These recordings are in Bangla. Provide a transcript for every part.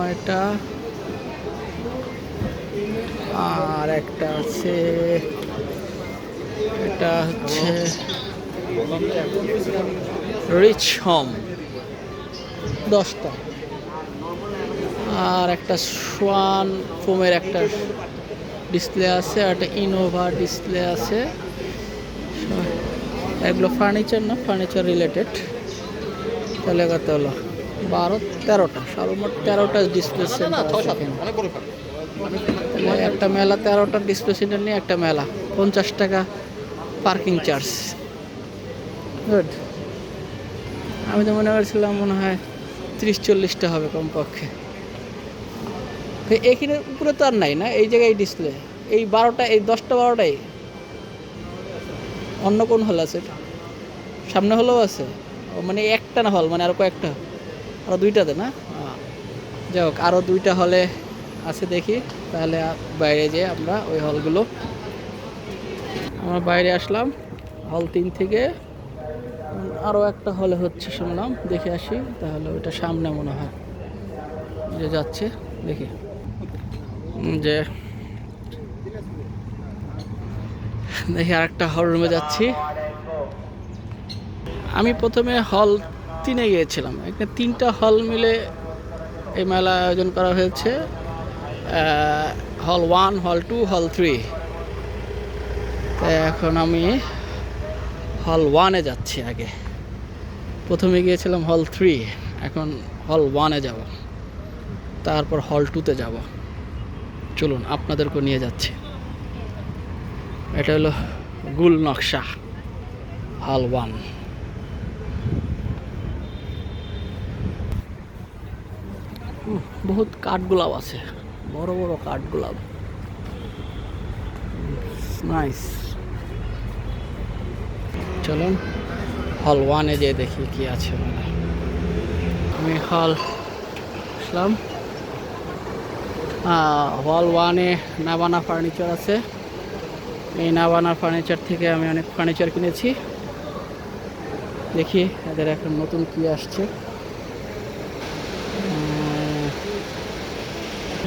নয়টা আর একটা আছে। এটা হচ্ছে রিচ হোম দশটা। আর একটা সোয়ান ফোমের একটা ডিসপ্লে আছে আর একটা ইনোভা ডিসপ্লে আছে। এগুলো ফার্নিচার না ফার্নিচার রিলেটেড তাহলে কত হলো? বারো তেরোটা, সর্বমোট তেরোটা ডিসপ্লে সেন্টার একটা মেলা তেরোটা ডিসপ্লে সেন্টার নিয়ে একটা মেলা, পঞ্চাশ টাকা পার্কিং চার্জ গুড আমি তো মনে করছিলাম মনে হয় তিরিশ চল্লিশটা হবে কমপক্ষে। এখানে উপরে তো আর নাই না? এই জায়গায় ডিসপ্লে এই বারোটা, এই দশটা বারোটাই। অন্য কোন হল আছে সামনে হলেও আছে? মানে একটা না হল মানে আরও কয়েকটা। আরও দুইটাতে না? যাই হোক আরও দুইটা হলে আছে দেখি। তাহলে বাইরে যেয়ে আমরা ওই হলগুলো আমরা বাইরে আসলাম, হল তিন থেকে। আরও একটা হলে হচ্ছে শুনলাম, দেখে আসি। তাহলে ওইটা সামনে মনে হয়। যে যাচ্ছে, দেখি। যে দেখি আরেকটা হল রুমে যাচ্ছি। আমি প্রথমে হল তিনে গিয়েছিলাম। এখানে তিনটা হল মিলে এই মেলা আয়োজন করা হয়েছে। হল ওয়ান, হল টু, হল থ্রি। এখন আমি হল ওয়ানে যাচ্ছি আগে। প্রথমে গিয়েছিলাম হল থ্রি, এখন হল ওয়ানে যাব। তারপর হল টুতে যাব। চলুন, আপনাদেরকে নিয়ে যাচ্ছি। এটা হলো গুল নকশা, হল ওয়ান। বহুত কাঠগোলাপ আছে। বড় বড় কাঠগোলাপ। নাইস চলুন হল ওয়ানে যেয়ে দেখি কি আছে মানে। আমি হল আসলাম। হল ওয়ানে নাবানা ফার্নিচার আছে। এই নাবানা ফার্নিচার থেকে আমি অনেক ফার্নিচার কিনেছি। দেখি এদের এখন নতুন কি আসছে।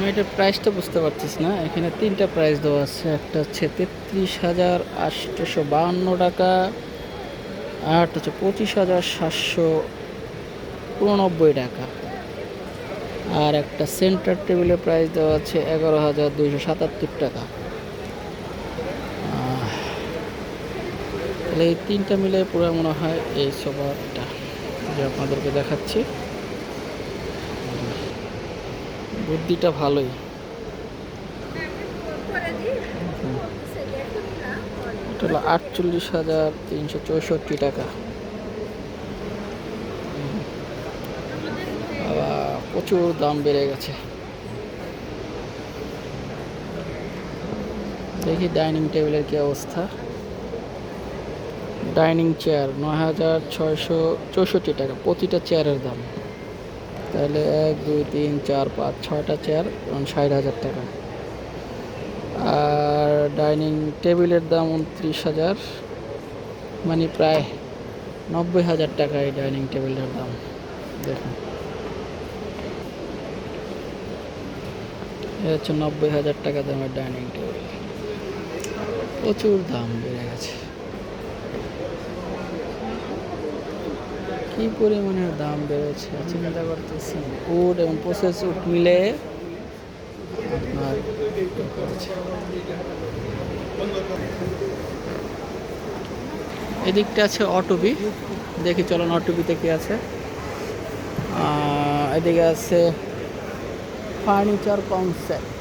আমি এটা প্রাইসটা বুঝতে পারছিস না। এখানে তিনটা প্রাইস দেওয়া আছে। একটা হচ্ছে তেত্রিশ হাজার আটশোশো বাহান্ন টাকা আর একটা হচ্ছে পঁচিশ হাজার সাতশো উননব্বই টাকা। আর একটা সেন্টার টেবিলের প্রাইস দেওয়া আছে এগারো হাজার দুইশো সাতাত্তর টাকা। তাহলে এই তিনটা মিলে পুরো মনে হয় এই সোফাটা যে আপনাদেরকে দেখাচ্ছি। বুদ্ধিটা ভালোই। এটা আটচল্লিশ হাজার তিনশো চৌষট্টি টাকা। প্রচুর দাম বেড়ে গেছে। দেখি ডাইনিং টেবিলের কি অবস্থা। ডাইনিং চেয়ার নয় হাজার ছয়শো চৌষট্টি টাকা, প্রতিটা চেয়ারের দাম। তাহলে এক, দুই, তিন, চার, পাঁচ, ছয়টা চেয়ার ষাট হাজার টাকা। আর ডাইনিং টেবিলের দাম উনত্রিশ হাজার মানে প্রায় নব্বই হাজার টাকা এই ডাইনিং টেবিলের দাম। দেখুন। হচ্ছে নব্বই হাজার টাকা দামের ডাইনিং টেবিল প্রচুর দাম বেড়ে গেছে। কি পরিমাণের দাম বেড়েছে? চিন্তা করতেছি উড এবং প্রসেস উড মিলে আপনার এদিকটা আছে অটোবি। দেখি চলুন অটোবিতে কি আছে। এদিকে আছে ফার্নিচার কনসেপ্ট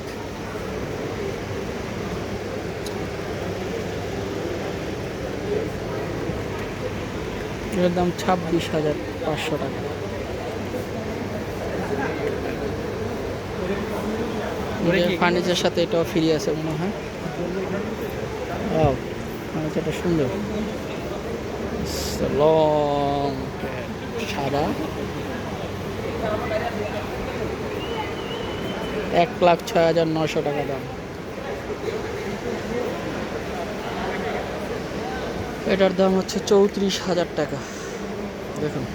এর দাম ছাব্বিশ হাজার পাঁচশো টাকা। ফার্নিচার সাথে এটাও ফ্রি আছে মনে হয়। ও ফার্নিচারটা সুন্দর। লং সাদা। এক লাখ ছয় হাজার নশো টাকা দাম। এটার দাম হচ্ছে চৌত্রিশ হাজার টাকা। দেখুন।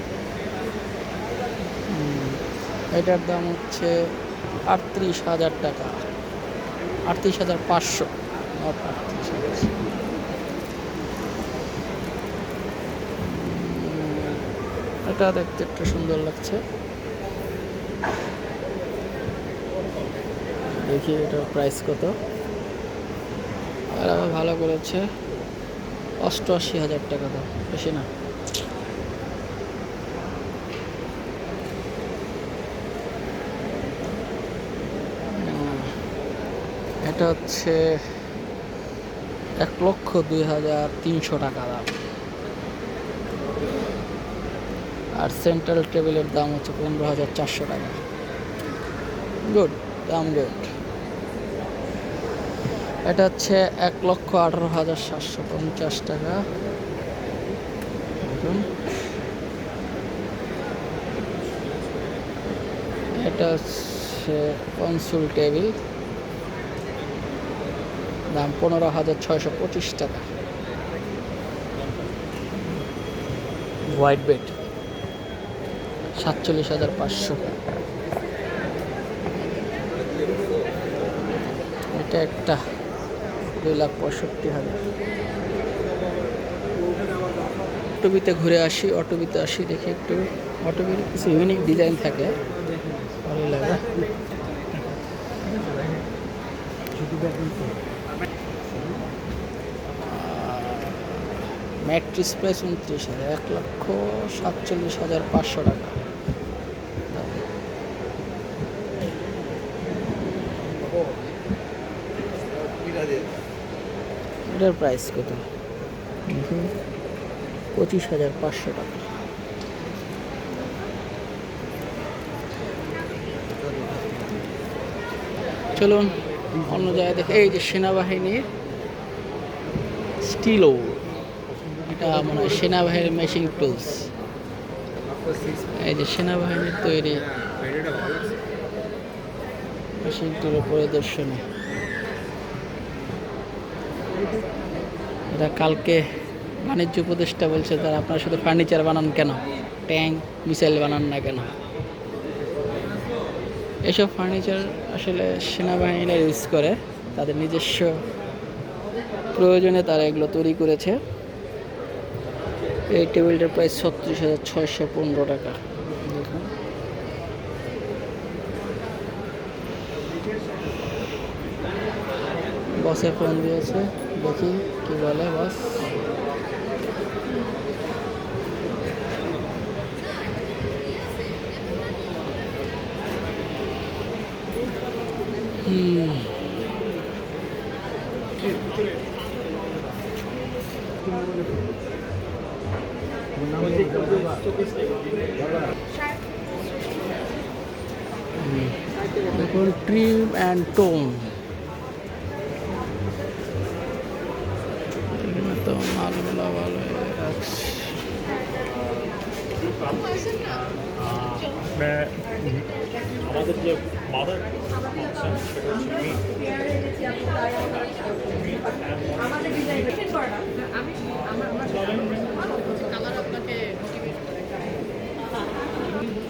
এটার দাম হচ্ছে আটত্রিশ হাজার টাকা। আটত্রিশ হাজার পাঁচশো। আটত্রিশ হাজার। এটা দেখতে একটু সুন্দর লাগছে। দেখি এটার প্রাইস কত। আর ভালো করেছে। অষ্টআশি হাজার টাকা দাম, বেশি না। এটা হচ্ছে এক লক্ষ দুই হাজার তিনশো টাকা দাম। আর সেন্ট্রাল টেবিলের দাম হচ্ছে পনেরো হাজার চারশো টাকা। গুড দাম গুড এটা হচ্ছে এক লক্ষ আঠারো হাজার সাতশো পঞ্চাশ টাকা। এটা হচ্ছে কনসুল টেবিল। দাম পনেরো হাজার ছয়শো পঁচিশ টাকা। White bed. সাতচল্লিশ হাজার পাঁচশো। এটা একটা দুই লাখ পঁয়ষট্টি হাজার। অটোবিতে ঘুরে আসি, অটোবিতে আসি, দেখি একটু। অটোবির কিছু ইউনিক ডিজাইন থাকে। ভালো লাগে ম্যাট্রিক্স প্রাইস উনত্রিশ হাজার, এক লক্ষ সাতচল্লিশ হাজার পাঁচশো টাকা। এটার প্রাইস কত? পঁচিশ হাজার পাঁচশো টাকা। চলুন অন্য জায়গায় দেখে। এই যে সেনাবাহিনীর স্টিলো এটা মনে হয় সেনাবাহিনীর মেশিন টুলস এই যে সেনাবাহিনীর তৈরি মেশিন টুলের পরিদর্শনী। এটা কালকে বাণিজ্য উপদেষ্টা বলছে তারা আপনারা শুধু ফার্নিচার বানান কেন? ট্যাঙ্ক মিসাইল বানান না কেন? এসব ফার্নিচার আসলে সেনাবাহিনীরা ইউজ করে, তাদের নিজস্ব প্রয়োজনে তারা এগুলো তৈরি করেছে। এই টেবিলটার প্রাইস ছত্রিশ হাজার ছয়শো পনেরো টাকা। বসে ফোন দিয়েছে। দেখি কি বলে বস? দেখুন ট্রিম অ্যান্ড আমাদের যে মাদার আছেন সেটা হচ্ছে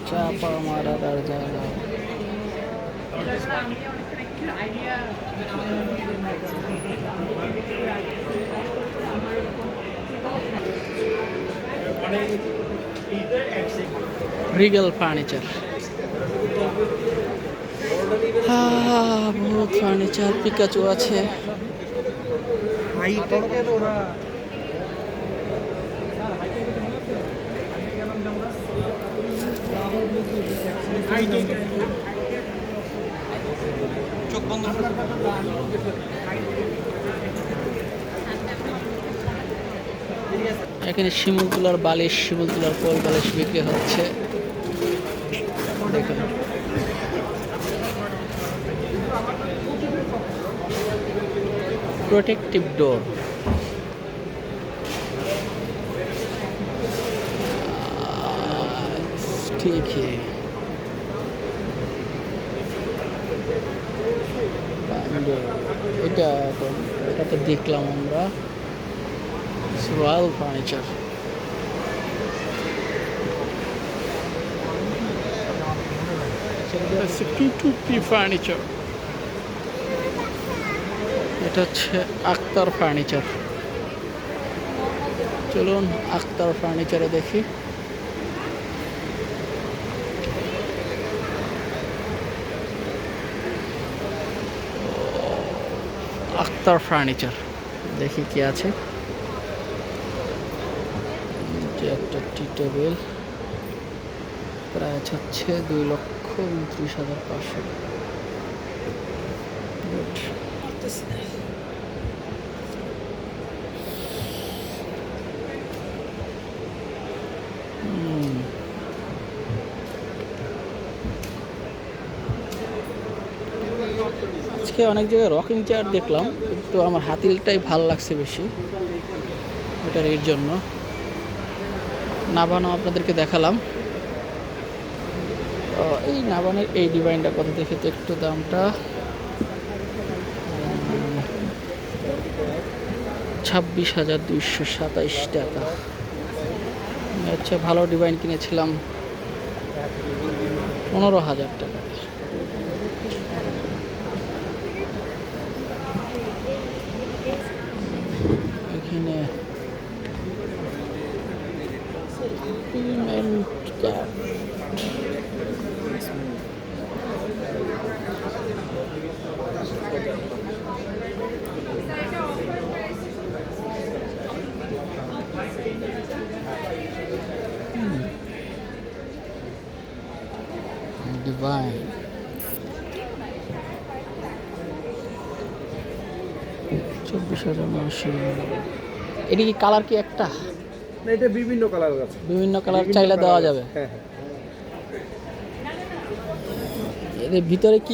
চাপা মারা তার জায়গা রিগেল ফার্নিচার। বহুত ফার্নিচার পিকাচু আছে। এখানে শিমুল তোলার বালিশ শিমুল তোলার কোল বালিশ বিক্রি হচ্ছে। দেখুন। প্রোটেকটিভ ডোর ঠিক এটা এটা তো দেখলাম আমরা। রয়্যাল ফার্নিচার ফার্নিচার এটা হচ্ছে আক্তার ফার্নিচার চলুন আক্তার ফার্নিচারে দেখি। আক্তার ফার্নিচার দেখি কি আছে যে একটা টি টেবিল প্রাইস হচ্ছে দুই লক্ষ উনত্রিশ হাজার পাঁচশো। আজকে অনেক জায়গায় রকিং চেয়ার দেখলাম, কিন্তু আমার হাতিলটাই ভালো লাগছে বেশি, ওটার এর জন্য। নাবানো আপনাদেরকে দেখালাম। এই নাবানের এই ডিভাইনটা কত দেখে তো একটু দামটা ছাব্বিশ হাজার দুইশো সাতাইশ টাকা। হচ্ছে ভালো ডিভাইন কিনেছিলাম, পনেরো হাজার টাকা। Divine. চব্বিশ হাজার নয়শো এটি কি কালার কি একটা না এটা বিভিন্ন কালার আছে বিভিন্ন কালার চাইলে দেওয়া যাবে। হ্যাঁ হ্যাঁ এর ভিতরে কি